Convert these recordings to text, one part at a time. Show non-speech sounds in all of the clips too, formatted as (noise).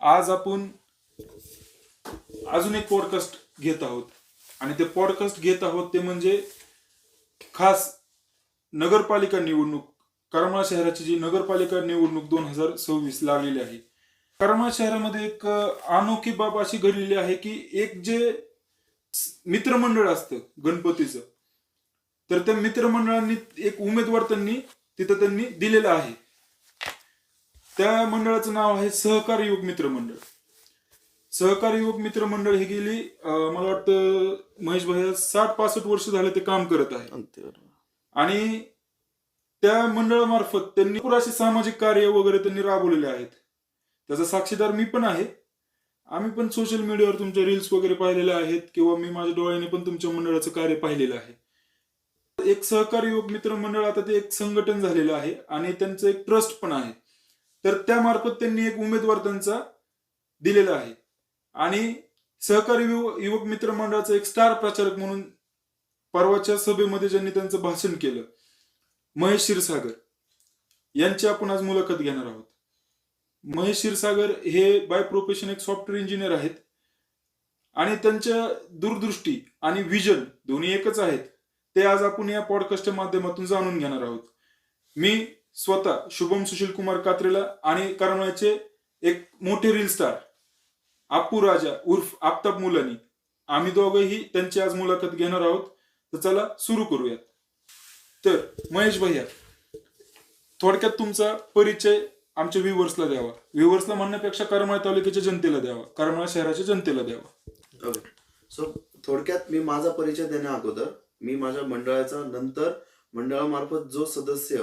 आज आपण अजून एक पॉडकास्ट घेत आहोत. आणि ते पॉडकास्ट घेत आहोत ते म्हणजे खास नगरपालिका निवडणूक करमाळा शहराची जी नगरपालिका निवडणूक दोन हजार सव्वीस लागलेली आहे. करमाळा शहरामध्ये एक अनोखी बाब अशी घडलेली आहे की एक जे मित्रमंडळ असतं गणपतीचं तर त्या मित्रमंडळांनी एक उमेदवार त्यांनी तिथं त्यांनी दिलेला आहे. त्या मंडळाचं नाव आहे सहकार युवक मित्र मंडळ. सहकार युवक मित्र मंडळ हे गेली मला वाटतं महेश भैया साठ पासष्ट वर्ष झाले ते काम करत आहे. आणि त्या मंडळामार्फत त्यांनी भरपूर असे सामाजिक कार्य वगैरे त्यांनी राबवलेले आहेत. त्याचा साक्षीदार मी पण आहे. आम्ही पण सोशल मीडियावर तुमच्या रील्स वगैरे पाहिलेल्या आहेत किंवा मी माझ्या डोळ्याने पण तुमच्या मंडळाचं कार्य पाहिलेलं आहे. एक सहकारी युवक मित्र मंडळ आता ते एक संघटन झालेलं आहे आणि त्यांचं एक ट्रस्ट पण आहे. तर त्यामार्फत त्यांनी एक उमेदवार त्यांचा दिलेला आहे. आणि सहकारी युव- युवक मित्र मंडळाचा एक स्टार प्रचारक म्हणून परवाच्या सभेमध्ये ज्यांनी त्यांचं भाषण केलं महेश क्षीरसागर. यांची आपण आज मुलाखत घेणार आहोत. महेश क्षीरसागर हे बाय प्रोफेशन एक सॉफ्टवेअर इंजिनियर आहेत. आणि त्यांच्या दूरदृष्टी आणि विजन दोन्ही एकच आहेत. ते आज आपण या पॉडकास्टच्या माध्यमातून जाणून घेणार आहोत. मी स्वतः शुभम सुशील कुमार कात्रेला आणि करमळ्याचे एक मोठे रील स्टार आप्पू राजा उर्फ आफताब मुलानी. आम्ही दोघंही त्यांची आज मुलाखत घेणार आहोत. तर चला सुरू करूयात. तर महेश भैया थोडक्यात तुमचा परिचय आमच्या व्ह्युअर्सला द्यावा. व्ह्युअर्सला म्हणण्यापेक्षा करमाळा तालुक्याच्या जनतेला द्यावा. करमाळा शहराच्या जनतेला द्यावा. ओके सो थोडक्यात मी माझा परिचय देण्या अगोदर मी माझ्या मंडळाचा नंतर मंडळामार्फत जो सदस्य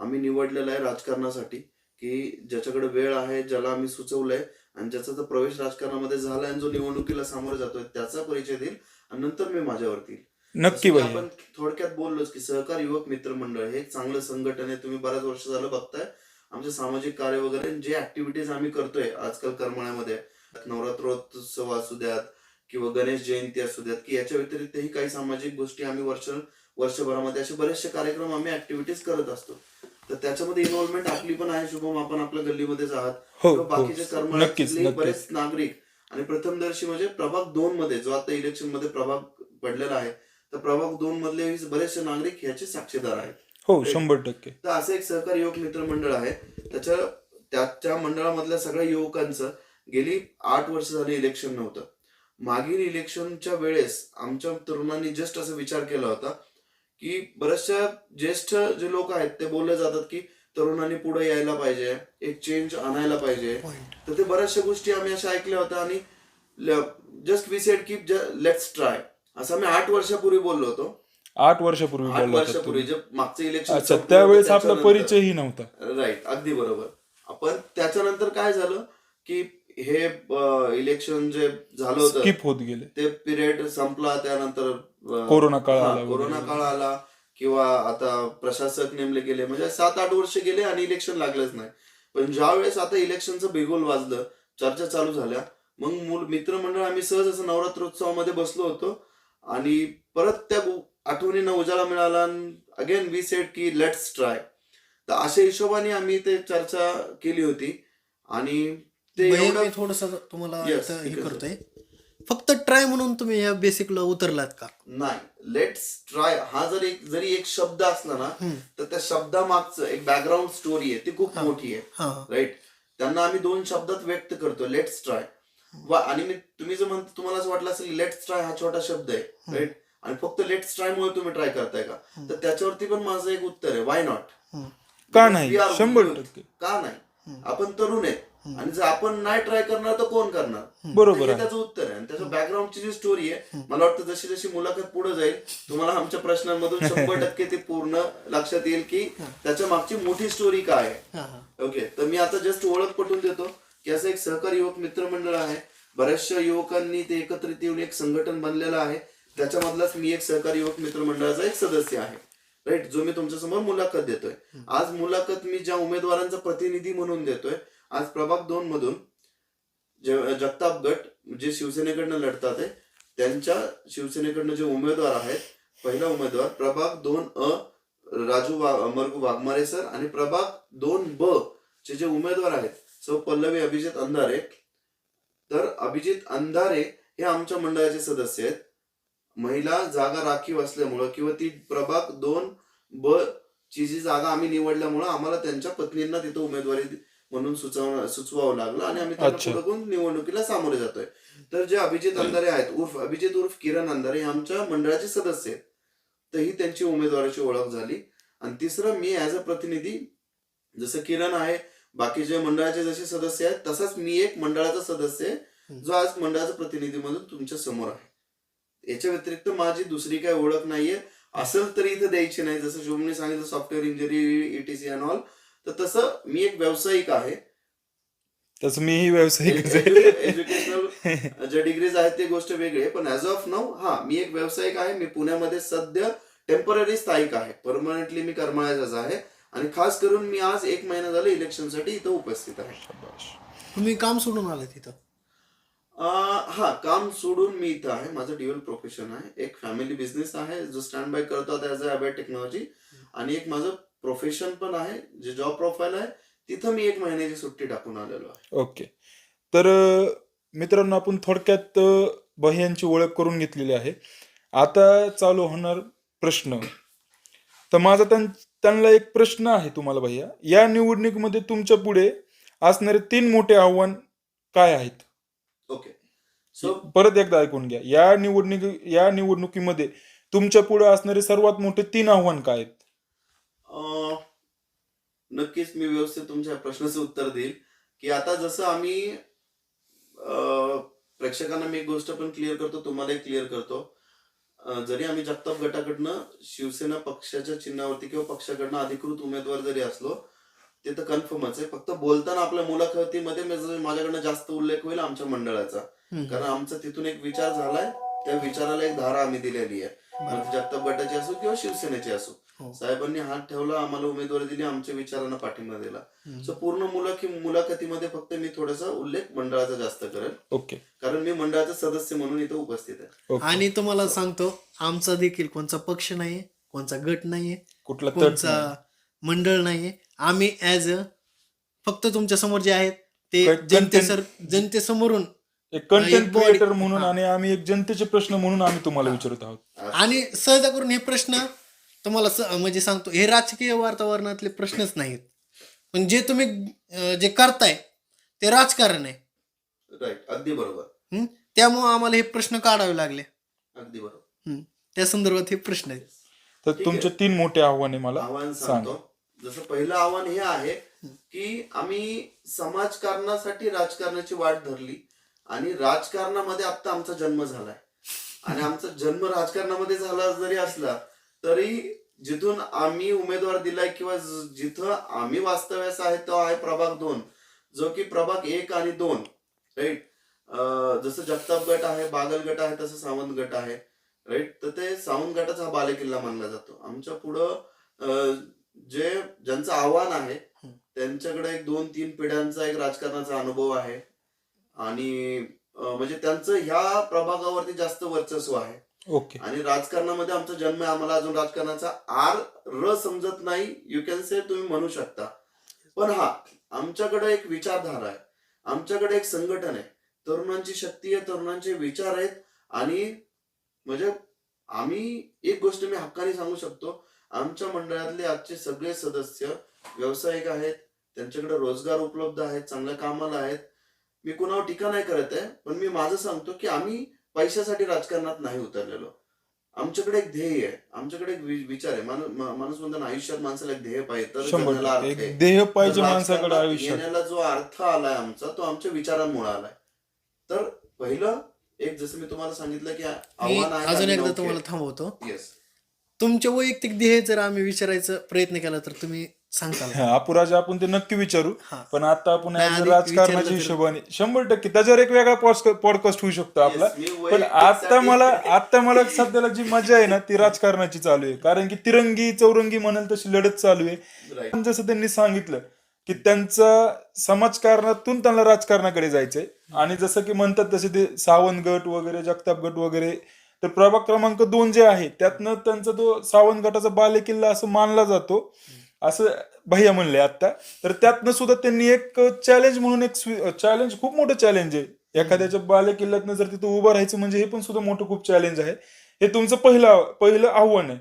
आम्ही निवडलेला आहे राजकारणासाठी की ज्याच्याकडे वेळ आहे ज्याला आम्ही सुचवलंय आणि ज्याचा तर प्रवेश राजकारणामध्ये झाला आणि जो निवडणुकीला सामोरं जातोय त्याचा परिचय देईल आणि नंतर मी माझ्यावरती येईल. नक्की आपण थोडक्यात बोललोच की सहकार युवक मित्र मंडळ हे एक चांगलं संघटन आहे तुम्ही बऱ्याच वर्ष झालं बघताय. आमचे सामाजिक कार्य वगैरे जे ऍक्टिव्हिटीज आम्ही करतोय आजकाल करमाळ्यामध्ये नवरात्रोत्सव असू द्यात किंवा गणेश जयंती असू द्यात की याच्या व्यतिरिक्तही काही सामाजिक गोष्टी आम्ही वर्ष वर्षभरामध्ये असे बरेचसे कार्यक्रम आम्ही ऍक्टिव्हिटीज करत असतो. तर त्याच्यामध्ये इन्व्हॉल्वमेंट आपली पण आहे शुभम आपण आपल्या गल्लीमध्येच आहात. हो किंवा हो. बाकीचे नक्कीच बरेच नागरिक आणि प्रथमदर्शी म्हणजे प्रभाग दोन मध्ये जो आता इलेक्शनमध्ये प्रभाग पडलेला आहे तर प्रभाग दोन मधले बरेचसे नागरिक ह्याचे साक्षीदार आहेत. हो शंभर टक्के. तर असं एक सहकारी युवक मित्र मंडळ आहे. त्याच्या त्याच्या मंडळामधल्या सगळ्या युवकांचं गेली आठ वर्ष झाली इलेक्शन नव्हतं. मागील इलेक्शनच्या वेळेस आमच्या तरुणांनी जस्ट असा विचार केला होता की बऱ्याचशा ज्येष्ठ जे लोक आहेत ते बोलले जातात की तरुणांनी पुढे यायला पाहिजे एक चेंज आणायला पाहिजे. तर ते बऱ्याचशा गोष्टी आम्ही अशा ऐकल्या होत्या आणि जस्ट वी सेड की लेट्स ट्राय असं आम्ही आठ वर्षापूर्वी बोललो होतो. आठ वर्षापूर्वी आठ वर्षापूर्वी. जे मागचं इलेक्शन त्यावेळेस आपला परिचयही नव्हता. राईट अगदी बरोबर. आपण त्याच्यानंतर काय झालं की हे इलेक्शन जे झालं होतं स्किप होत गेले. ते पिरियड संपला त्यानंतर कोरोना काळ हा, आला कोरोना. काळ आला किंवा आता प्रशासक नेमले गेले म्हणजे सात आठ वर्ष गेले आणि इलेक्शन लागलेच नाही. पण ज्या वेळेस आता इलेक्शनचं बिगुल वाजलं चर्चा चालू झाल्या. मग मूल मित्रमंडळ आम्ही सहज असं नवरात्रोत्सवामध्ये बसलो होतो. आणि परत त्या आठवणींना उजाळा मिळाला अगेन वी सेट की लेट्स ट्राय तर अशा हिशोबाने आम्ही ते चर्चा केली होती. आणि ते थोडस तुम्हाला हे करतोय. फक्त ट्राय म्हणून तुम्ही या बेसिकला उतरलात का? नाही. लेट्स ट्राय हा जर एक जरी एक शब्द असला ना. तर त्या शब्दामागचं एक बॅकग्राऊंड स्टोरी आहे. ती खूप. मोठी आहे. राईट त्यांना आम्ही दोन शब्दात व्यक्त करतो. लेट्स ट्राय वा आणि मी तुम्ही जर म्हणतो तुम्हाला असं वाटलं असेल लेट्स ट्राय हा छोटा शब्द आहे. राईट आणि फक्त लेट्स ट्राय मुळे तुम्ही ट्राय करताय का? तर त्याच्यावरती पण माझं एक उत्तर आहे. Why not. का नाही? शंभर टक्के. का नाही? आपण तरुण आहे आणि जर आपण नाही ट्राय करणार तर कोण करणार? बरोबर हे त्याचं उत्तर आहे. आणि त्याच्या बॅकग्राऊंडची जी स्टोरी आहे मला वाटतं जशी जशी मुलाखत पुढे जाईल तुम्हाला आमच्या प्रश्नांमधून शंभर (laughs) टक्के ते पूर्ण लक्षात येईल की त्याच्या मागची मोठी स्टोरी काय आहे. ओके तर मी आता जस्ट ओळख पटवून देतो की असं एक सहकारी युवक मित्रमंडळ आहे. बऱ्याचशा युवकांनी ते एकत्रित येऊन एक संघटन बनलेलं आहे. त्याच्यामधलाच मी एक सहकारी युवक मित्रमंडळाचा एक सदस्य आहे. राईट जो मी तुमच्यासमोर मुलाखत देतोय. आज मुलाखत मी ज्या उमेदवारांचा प्रतिनिधी म्हणून देतोय आज प्रभाग दोन मधून जे जगताप गट जे शिवसेनेकडनं लढतात आहे त्यांच्या शिवसेनेकडनं जे उमेदवार आहेत पहिला उमेदवार प्रभाग दोन अ राजू वा मरगू वाघमारे सर आणि प्रभाग दोन ब चे जे उमेदवार आहेत सौ पल्लवी अभिजित अंधारे. तर अभिजित अंधारे हे आमच्या मंडळाचे सदस्य आहेत. महिला जागा राखीव असल्यामुळं किंवा ती प्रभाग दोन ब ची जी जागा आम्ही निवडल्यामुळं आम्हाला त्यांच्या पत्नींना तिथं उमेदवारी म्हणून सुचव सुचवावं लागलं आणि आम्ही त्यांना. पुढे निवडणुकीला सामोरे जातोय. तर जे अभिजित अंधारे आहेत उर्फ अभिजित उर्फ किरण अंधारे हे आमच्या मंडळाचे सदस्य आहेत. तर ही त्यांची उमेदवाराची ओळख झाली. आणि तिसरं मी ऍज अ प्रतिनिधी जसं किरण आहे बाकीचे मंडळाचे जसे सदस्य आहेत तसाच मी एक मंडळाचा सदस्य आहे जो आज मंडळाचा प्रतिनिधी म्हणून तुमच्यासमोर आहे. याच्या व्यतिरिक्त माझी दुसरी काही ओळख नाहीये. असेल तरी इथं द्यायची नाही. जसं शुभमने सांगितलं software engineering etc and all तर तसं मी एक व्यावसायिक आहे. तसं मीही व्यावसायिकच आहे एज्युकेशनल जे डिग्रीज आहेत ते गोष्ट वेगळी आहे. पण ऍज ऑफ नाऊ हा मी एक व्यावसायिक आहे. मी पुण्यामध्ये सध्या टेंपररी स्थायिक आहे. परमनंटली मी कर्मचारीच आहे. आणि खास करून मी आज एक महिना झाला इलेक्शनसाठी इथं उपस्थित आहे. तुम्ही काम सोडून आले तिथं अं, हा काम सोडून मी इथं आहे. माझं ड्युअल प्रोफेशन आहे. एक फॅमिली बिझनेस आहे. जो स्टँड बाय करतो ऍज अ अबॅट टेक्नॉलॉजी आणि एक माझं प्रोफेशन पण आहे जे जॉब प्रोफाईल आहे तिथं मी एक महिन्याची सुट्टी टाकून आलेलो आहे. ओके. तर मित्रांनो आपण थोडक्यात अ, भैयांची ओळख करून घेतलेली आहे. आता चालू होणार प्रश्न. तर माझा त्यां- त्यांना एक प्रश्न आहे तुम्हाला भैया. या निवडणुकीमध्ये तुमच्यापुढे असणारे तीन मोठे आव्हान काय आहेत? ओके. सो परत एकदा ऐकून घ्या. या निवडणुकी या निवडणुकीमध्ये तुमच्यापुढे असणारे सर्वात मोठे तीन आव्हान काय आहेत? नक्कीच मी व्यवस्थित तुमच्या प्रश्नाचं उत्तर देईल. की आता जसं आम्ही प्रेक्षकांना मी एक गोष्ट पण क्लिअर करतो तुम्हालाही क्लिअर करतो. जरी आम्ही जगताप गटाकडनं शिवसेना पक्षाच्या चिन्हावरती किंवा पक्षाकडनं अधिकृत उमेदवार जरी असलो ते तर कन्फर्मच आहे. फक्त बोलताना आपल्या मुलाखतीमध्ये माझ्याकडनं जास्त उल्लेख होईल आमच्या मंडळाचा. कारण आमचा तिथून एक विचार झालाय त्या विचाराला एक धारा आम्ही दिलेली आहे. जगताप गटाची असो किंवा शिवसेनेची असो. साहेबांनी हात ठेवला आम्हाला उमेदवारी दिली आमच्या विचारांना पाठिंबा दिला. सो पूर्ण मुलाखी मुलाखतीमध्ये फक्त मी थोडासा उल्लेख मंडळाचा जास्त करेल. ओके. कारण मी मंडळाचा सदस्य म्हणून इथं उपस्थित आहे. आणि तुम्हाला सांगतो आमचा देखील कोणचा पक्ष नाहीये कोणचा गट नाहीये कुठला कोणचा नाही. मंडळ नाहीये. आम्ही ऍज अ फक्त तुमच्यासमोर जे आहेत ते जनतेसर जनतेसमोरून एक कंटेंट क्रिएटर म्हणून हा. आणि आम्ही एक जनतेचे प्रश्न म्हणून आम्ही तुम्हाला विचारत आहोत. आणि सहजा करून हे प्रश्न तुम्हाला म्हणजे सांगतो हे राजकीय वातावरणातले प्रश्नच नाहीत. पण जे तुम्ही जे करताय ते राजकारण आहे. राईट अगदी बरोबर. हं? त्यामुळे आम्हाला हे प्रश्न काढावे लागले. अगदी बरोबर. हं. त्या संदर्भात हे प्रश्न आहेत. तर तुमचे तीन मोठे आव्हाने मला. आव्हान सांगा. सांगतो. जसं पहिलं आव्हान हे आहे की आम्ही समाजकारणासाठी राजकारणाची वाट धरली आणि राजकारणामध्ये आता आमचा जन्म झालाय. आणि आमचा जन्म राजकारणामध्ये झाला जरी असला तरी जिथून आम्ही उमेदवार दिलाय किंवा जिथं आम्ही वास्तव्यास आहे तो आहे प्रभाग दोन. जो की प्रभाग एक आणि दोन राईट जसं जगताप गट आहे बागल गट आहे तसं सावंत गट आहे राईट तर ते सावंत गटाचा हा बालेकिल्ला मानला जातो. आमच्या पुढं जे ज्यांचं आव्हान आहे. त्यांच्याकडे एक दोन तीन पिढ्यांचा एक राजकारणाचा अनुभव आहे. आणि म्हणजे त्यांचं ह्या प्रभागावरती जास्त वर्चस्व आहे. ओके. आणि राजकारणामध्ये आमचा जन्म आहे. आम्हाला अजून राजकारणाचा आर र समजत नाही. यू कॅन से तुम्ही म्हणू शकता. पण हा आमच्याकडे एक विचारधारा आहे. आमच्याकडे एक संघटन आहे. तरुणांची शक्ती आहे तरुणांचे विचार आहेत. आणि म्हणजे आम्ही एक गोष्ट मी हक्काने सांगू शकतो. आमच्या मंडळातले आजचे सगळे सदस्य व्यावसायिक आहेत. त्यांच्याकडे रोजगार उपलब्ध आहेत चांगल्या कामाला आहेत. मी कुणावर टीका नाही करत आहे. पण मी माझं सांगतो की आम्ही पैशासाठी राजकारणात नाही उतरलेलो. आमच्याकडे एक ध्येय आहे. आमच्याकडे एक विचार आहे. माणूस मा- माणूस म्हणतो ना, आयुष्यात माणसाला एक ध्येय पाहिजे. देह पाहिजे माणसाकडे आयुष्यात. येण्याला जो अर्थ आलाय आमचा तो आमच्या विचारांमुळे आलाय. तर पहिलं एक जसं मी तुम्हाला सांगितलं की आव्हान आहे अजून एकदा. तुम्हाला थांबवतो. Yes. तुमचे वैयक्तिक ध्येय जर आम्ही विचारायचा प्रयत्न केला तर तुम्ही अपुराज आपण ते नक्की विचारू. हा. पण आता आपण नाही, as a आधी राजकारणाच्या तर- हिशोबाने शंभर टक्के त्याच्यावर एक वेगळा पॉडकास्ट होऊ शकतो आपला. मी पण वैयक्तिक आता साठी- मला आता मला सध्याला जी मजा आहे ना ती राजकारणाची चालू आहे. कारण की तिरंगी चौरंगी म्हणाल तशी लढत चालू आहे. Right. पण जसं त्यांनी सांगितलं की त्यांचा समाजकारणातून त्यांना राजकारणाकडे जायचंय. आणि जसं की म्हणतात तसे ते सावंत गट वगैरे जगताप गट वगैरे तर प्रभाग क्रमांक दोन जे आहे त्यातनं त्यांचा तो सावंत गटाचा बालेकिल्ला असं मानला जातो. असं भैया म्हणले आता तर त्यातनं सुद्धा त्यांनी एक चॅलेंज म्हणून एक चॅलेंज खूप मोठं चॅलेंज आहे. एखाद्याच्या बाले किल्ल्यातनं जर तिथं उभं राहायचं म्हणजे हे पण सुद्धा मोठं खूप चॅलेंज आहे. हे तुमचं पहिलं पहिलं आव्हान आहे.